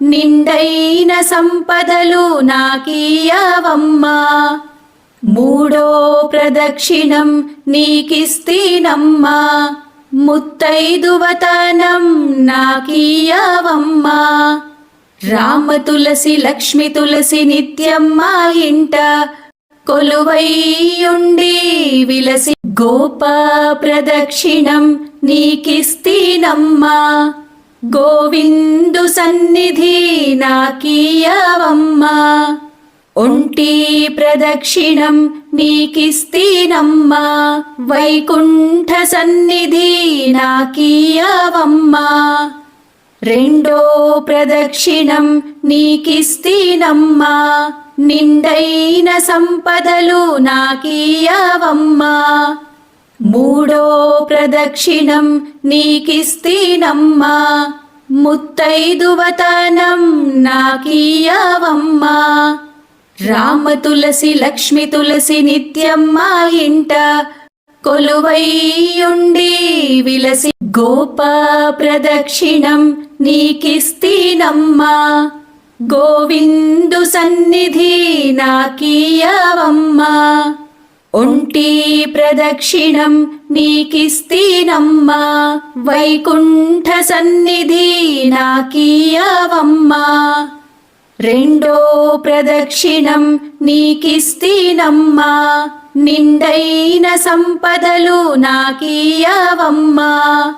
నిండైన సంపదలు నాకీయవమ్మా మూడో ప్రదక్షిణం నీకిస్తీనమ్మా. ముత్తైదువతనం నాకీయవమ్మా రామ తులసి లక్ష్మి తులసి నిత్యం మా ఇంట కొలువైయుండి విలసి గోప ప్రదక్షిణం నీకిస్తీనమ్మా. గోవిందు సన్నిధి నాకీయవమ్మా ఒంటి ప్రదక్షిణం నీకిస్తీనమ్మా. వైకుంఠ సన్నిధి నాకీయవమ్మా రెండో ప్రదక్షిణం నీకిస్తీనమ్మా. నిండైన సంపదలు నాకీయవమ్మా మూడో ప్రదక్షిణం నీకిస్తీనమ్మా. ముత్తైదువతనం నాకీయవమ్మా. రామ తులసి లక్ష్మి తులసి నిత్యం మా ఇంట. కొలువైయుండి విలసి గోప ప్రదక్షిణం నీకిస్తీనమ్మా. గోవిందు సన్నిధి నాకీయవమ్మా. ఒంటి ప్రదక్షిణం నీకిస్తీనమ్మా వైకుంఠ సన్నిధి నాకీయవమ్మా. రెండో ప్రదక్షిణం నీకిస్తీనమ్మా నిండైన సంపదలు నాకీయవమ్మా.